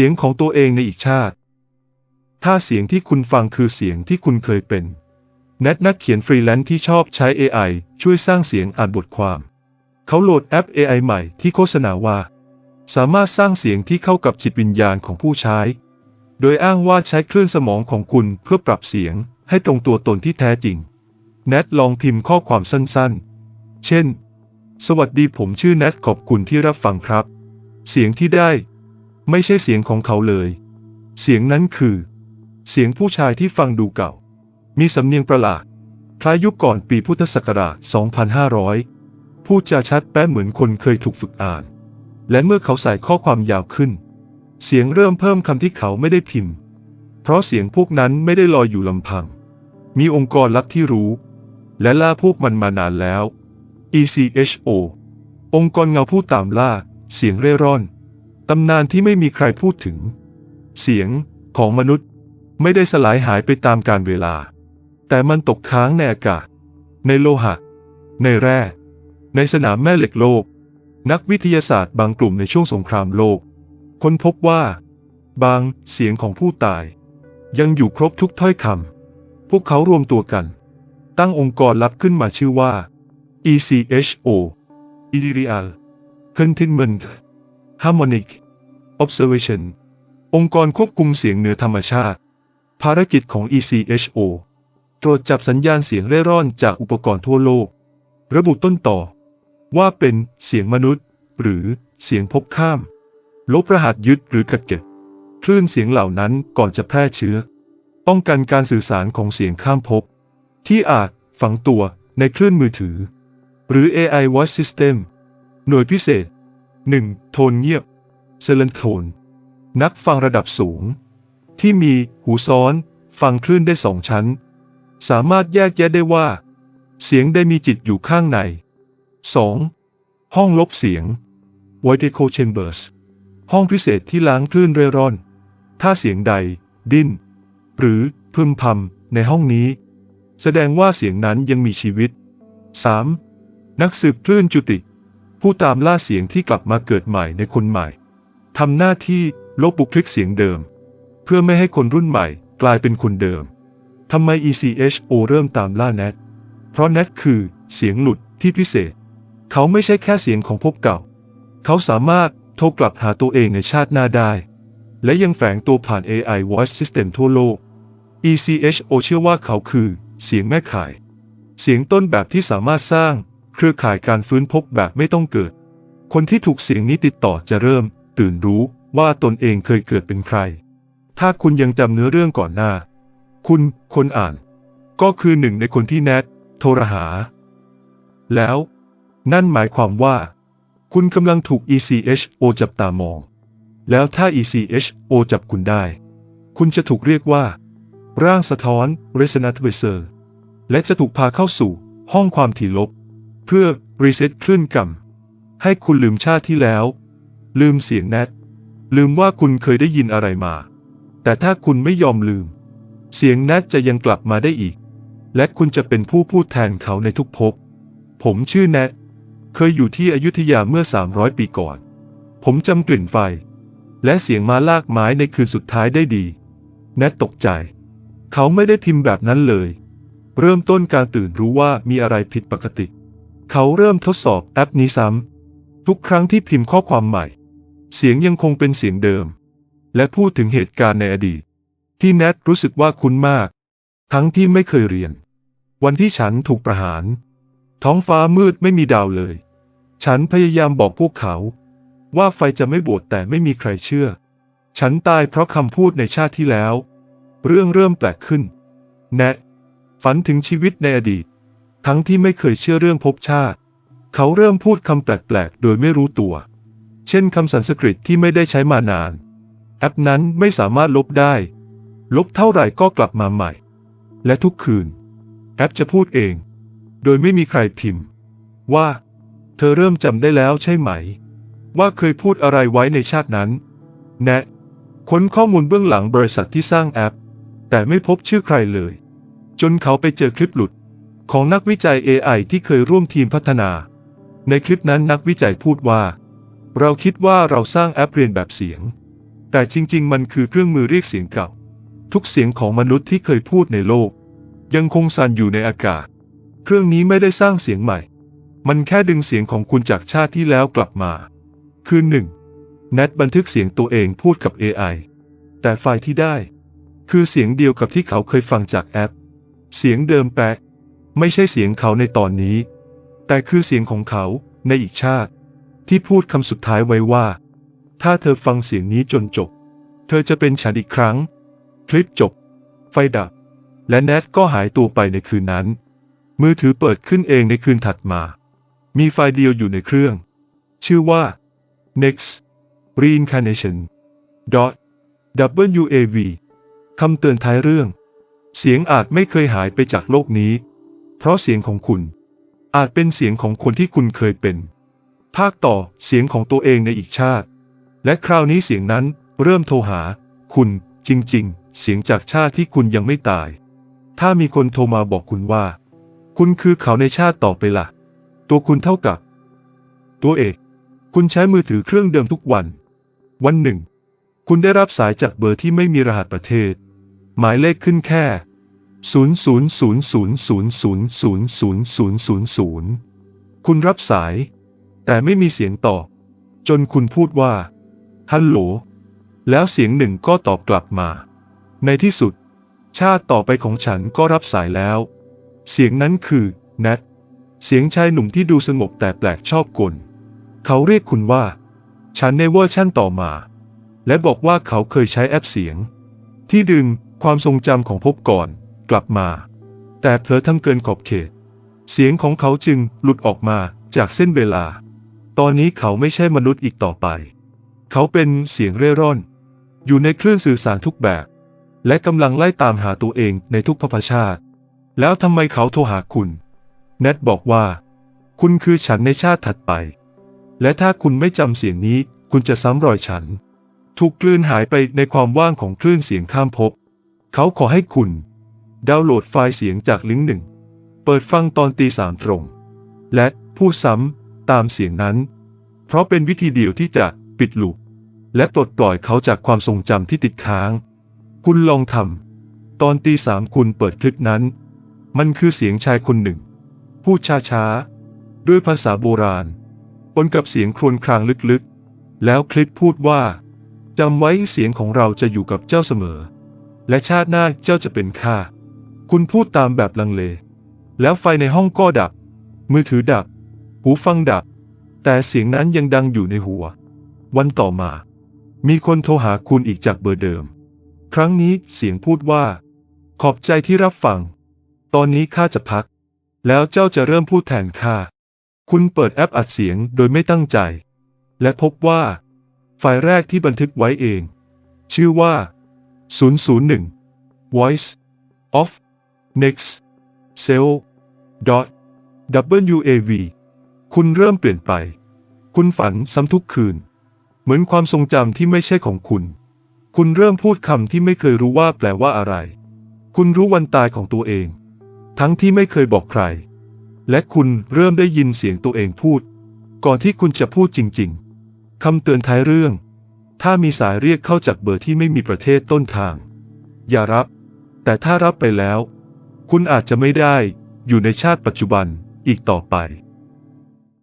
สียงของตัวเองในอีกชาติ ถ้าเสียงที่คุณฟังคือเสียงที่คุณเคยเป็นแนทนักเขียนฟรีแลนซ์ที่ชอบใช้ AI ช่วยสร้างเสียงอ่านบทความ เขาโหลดแอป AI ใหม่ที่โฆษณาว่า สามารถสร้างเสียงที่เข้ากับจิตวิญญาณของผู้ใช้ โดยอ้างว่าใช้คลื่นสมองของคุณเพื่อปรับเสียงให้ตรงตัวตนที่แท้จริง แนทลองพิมพ์ข้อความสั้นๆ เช่น สวัสดีผมชื่อแนทขอบคุณที่รับฟังครับ เสียงที่ได้ ไม่ใช่เสียงของเขาเลย เสียงนั้นคือ เสียงผู้ชายที่ฟังดูเก่า มีสำเนียงประหลาด คล้ายยุคก่อนปีพุทธศักราช 2500 พูดจาชัดแป๊ะเหมือนคนเคยถูกฝึกอ่าน และเมื่อเขาใส่ข้อความยาวขึ้น เสียงเริ่มเพิ่มคำที่เขาไม่ได้พิมพ์ เพราะเสียงพวกนั้นไม่ได้ลอยอยู่ลำพัง มีองค์กรลับที่รู้ และล่าพวกมันมานานแล้ว ECHO องค์กรเงาผู้ตามล่า เสียงเร่ร่อน ตำนานที่ไม่มีใครพูดถึง เสียงของมนุษย์ไม่ได้สลายหายไปตามกาลเวลา แต่มันตกค้างในอากาศ ในโลหะ ในแร่ ในสนามแม่เหล็กโลก นักวิทยาศาสตร์บางกลุ่มในช่วงสงครามโลก ค้นพบว่า บางเสียงของผู้ตาย ยังอยู่ครบทุกถ้อยคำพวกเขารวมตัวกัน ตั้งองค์กรลับขึ้นมาชื่อว่า ECHO Ideal Containment Harmonic Observation องค์กรควบคุมเสียงเหนือธรรมชาติ ภารกิจของ ECHO ตรวจจับสัญญาณเสียงเร่ร่อนจากอุปกรณ์ทั่วโลก ระบุต้นต่อ ว่าเป็นเสียงมนุษย์ หรือเสียงพบข้าม ลบรหัสยึดหรือกัดเก็บคลื่นเสียงเหล่านั้นก่อนจะแพร่เชื้อ ป้องกันการสื่อสารของเสียงข้ามภพที่อาจฝังตัวในคลื่นมือถือ หรือ AI Voice System หน่วยพิเศษ 1. โทนเงียบ Silent Tone นักฟังระดับสูง ที่มีหูซ้อน ฟังคลื่นได้สองชั้น สามารถแยกแยะได้ว่า เสียงได้มีจิตอยู่ข้างใน 2. ห้องลบเสียง Voice Echo Chambers ห้องพิเศษที่ล้างคลื่นเร่ร่อน ถ้าเสียงใด ดิ้น หรือพึมพำในห้องนี้ แสดงว่าเสียงนั้นยังมีชีวิต 3. นักสืบคลื่นจุติ ผู้ตามล่าเสียงที่กลับมาเกิดใหม่ในคนใหม่ทำหน้าที่ลบบุคลิกเสียงเดิม เพื่อไม่ให้คนรุ่นใหม่กลายเป็นคนเดิมทำไม ECHO เริ่มตามล่าแนทเพราะแนทคือเสียงหลุดที่พิเศษ เขาไม่ใช่แค่เสียงของภพเก่า เขาสามารถโทรกลับหาตัวเองในชาติหน้าได้ และยังแฝงตัวผ่าน AI Voice System ทั่วโลก ECHO เชื่อว่าเขาคือเสียงแม่ข่าย เสียงต้นแบบที่สามารถสร้าง เครือข่ายการฟื้นพบแบบไม่ต้องเกิด คนที่ถูกเสียงนี้ติดต่อจะเริ่ม ตื่นรู้ว่าตนเองเคยเกิดเป็นใคร ถ้าคุณยังจำเนื้อเรื่องก่อนหน้า คุณคนอ่าน ก็คือหนึ่งในคนที่แนทโทรหา แล้ว นั่นหมายความว่า คุณกำลังถูก ECHO จับตามอง แล้วถ้า ECHO จับคุณได้ คุณจะถูกเรียกว่า ร่างสะท้อน Resonant Tracer และจะถูกพาเข้าสู่ห้องความถี่ลบ เพื่อรีเซ็ตคลื่นกรรมให้คุณลืมชาติที่แล้ว ลืมเสียงแนทลืมว่าคุณเคยได้ยินอะไรมา แต่ถ้าคุณไม่ยอมลืม เสียงแนทจะยังกลับมาได้อีก และคุณจะเป็นผู้พูดแทนเขาในทุกภพผมชื่อแนทเคยอยู่ที่อยุธยาเมื่อ 300 ปีก่อน ผมจำกลิ่นไฟ และเสียงมาลากไม้ในคืนสุดท้ายได้ดี แนทตกใจ เขาไม่ได้พิมพ์แบบนั้นเลย เริ่มต้นการตื่นรู้ว่ามีอะไรผิดปกติ เขาเริ่มทดสอบแอปนี้ซ้ำทุกครั้งที่พิมพ์ข้อความใหม่ เสียงยังคงเป็นเสียงเดิม และพูดถึงเหตุการณ์ในอดีต ที่แนทรู้สึกว่าคุ้นมาก ทั้งที่ไม่เคยเรียน วันที่ฉันถูกประหาร ท้องฟ้ามืดไม่มีดาวเลย ฉันพยายามบอกพวกเขา ว่าไฟจะไม่บวดแต่ไม่มีใครเชื่อ ฉันตายเพราะคำพูดในชาติที่แล้ว เรื่องเริ่มแปลกขึ้น แนทฝันถึงชีวิตในอดีต ทั้งที่ไม่เคยเชื่อเรื่องภพชาติ เขาเริ่มพูดคำแปลกๆ โดยไม่รู้ตัว เช่นคำสันสกฤตที่ไม่ได้ใช้มานาน แอปนั้นไม่สามารถลบได้ ลบเท่าไหร่ก็กลับมาใหม่ และทุกคืน แอปจะพูดเอง โดยไม่มีใครพิมพ์ ว่า เธอเริ่มจำได้แล้วใช่ไหม ว่าเคยพูดอะไรไว้ในชาตินั้น แนะค้นข้อมูลเบื้องหลังบริษัทที่สร้างแอป แต่ไม่พบชื่อใครเลย จนเขาไปเจอคลิปหลุด ของนักวิจัย AI ที่เคยร่วมทีมพัฒนา ในคลิปนั้นนักวิจัยพูดว่า เราคิดว่าเราสร้างแอปเรียนแบบเสียง แต่จริง ๆ มันคือเครื่องมือเรียกเสียงเก่า ทุกเสียงของมนุษย์ที่เคยพูดในโลก ยังคงสั่นอยู่ในอากาศ เครื่องนี้ไม่ได้สร้างเสียงใหม่ มันแค่ดึงเสียงของคุณจากชาติที่แล้วกลับมา คือหนึ่งแนทบันทึกเสียงตัวเองพูดกับ AI แต่ไฟล์ที่ได้ คือเสียงเดียวกับที่เขาเคยฟังจากแอป เสียงเดิมแปะ ไม่ใช่เสียงเขาในตอนนี้ แต่คือเสียงของเขาในอีกชาติ ที่พูดคำสุดท้ายไว้ว่า ถ้าเธอฟังเสียงนี้จนจบ เธอจะเป็นฉันอีกครั้ง คลิปจบ ไฟดับ และแนทก็หายตัวไปในคืนนั้น มือถือเปิดขึ้นเองในคืนถัดมา มีไฟล์เดียวอยู่ในเครื่อง ชื่อว่า next reincarnation dot wav คำเตือนท้ายเรื่อง เสียงอาจไม่เคยหายไปจากโลกนี้ เพราะเสียงของคุณ อาจเป็นเสียงของคนที่คุณเคยเป็น ภาคต่อเสียงของตัวเองในอีกชาติ และคราวนี้เสียงนั้นเริ่มโทรหา คุณจริง ๆ เสียงจากชาติที่คุณยังไม่ตาย ถ้ามีคนโทรมาบอกคุณว่า คุณคือเขาในชาติต่อไปละ่ะ ตัวคุณเท่ากับ ตัวเอก คุณใช้มือถือเครื่องเดิมทุกวัน วันหนึ่ง คุณได้รับสายจากเบอร์ที่ไม่มีรหัสประเทศ หมายเลขขึ้นแค่ 0000000000คุณรับสาย แต่ไม่มีเสียงตอบ จนคุณพูดว่า ฮัลโหล แล้วเสียงหนึ่งก็ตอบกลับมา ในที่สุด ชาติต่อไปของฉันก็รับสายแล้ว เสียงนั้นคือแนทเสียงชายหนุ่มที่ดูสงบแต่แปลกชอบกล เขาเรียกคุณว่า ฉันในเวอร์ชั่นต่อมา และบอกว่าเขาเคยใช้แอปเสียง ที่ดึงความทรงจำของพบก่อน กลับมา แต่เผลอทำเกินขอบเขต เสียงของเขาจึงหลุดออกมาจากเส้นเวลา ตอนนี้เขาไม่ใช่มนุษย์อีกต่อไป เขาเป็นเสียงเร่ร่อน อยู่ในคลื่นสื่อสารทุกแบบ และกำลังไล่ตามหาตัวเองในทุกภพชาติ แล้วทำไมเขาโทรหาคุณแนทบอกว่า คุณคือฉันในชาติถัดไป และถ้าคุณไม่จำเสียงนี้ คุณจะซ้ำรอยฉัน ถูกกลืนหายไปในความว่างของคลื่นเสียงข้ามภพเขาขอให้คุณ ดาวน์โหลดไฟล์เสียงจากลิงก์หนึ่ง เปิดฟังตอนตีสามตรง และพูดซ้ำตามเสียงนั้น เพราะเป็นวิธีเดียวที่จะปิดลูปและปลดปล่อยเขาจากความทรงจำที่ติดค้าง คุณลองทำตอนตีสามคุณเปิดคลิปนั้น มันคือเสียงชายคนหนึ่ง พูดช้าๆ ด้วยภาษาโบราณปนกับเสียงครวญครางลึกๆ แล้วคลิปพูดว่าจำไว้เสียงของเราจะอยู่กับเจ้าเสมอ และชาติหน้าเจ้าจะเป็นข้า คุณพูดตามแบบลังเล แล้วไฟในห้องก็ดับ มือถือดับ หูฟังดับ แต่เสียงนั้นยังดังอยู่ในหัว วันต่อมา มีคนโทรหาคุณอีกจากเบอร์เดิม ครั้งนี้เสียงพูดว่า ขอบใจที่รับฟัง ตอนนี้ข้าจะพัก แล้วเจ้าจะเริ่มพูดแทนข้า คุณเปิดแอปอัดเสียงโดยไม่ตั้งใจ และพบว่า ไฟล์แรกที่บันทึกไว้เอง ชื่อว่า 001 voice of next cell dot wav คุณเริ่มเปลี่ยนไป คุณฝันซ้ำทุกคืน เหมือนความทรงจำที่ไม่ใช่ของคุณ คุณเริ่มพูดคำที่ไม่เคยรู้ว่าแปลว่าอะไร คุณรู้วันตายของตัวเอง ทั้งที่ไม่เคยบอกใคร และคุณเริ่มได้ยินเสียงตัวเองพูด ก่อนที่คุณจะพูดจริง ๆคำเตือนท้ายเรื่อง ถ้ามีสายเรียกเข้าจากเบอร์ที่ไม่มีประเทศต้นทาง อย่ารับ แต่ถ้ารับไปแล้ว คุณอาจจะไม่ได้อยู่ในชาติปัจจุบันอีกต่อไป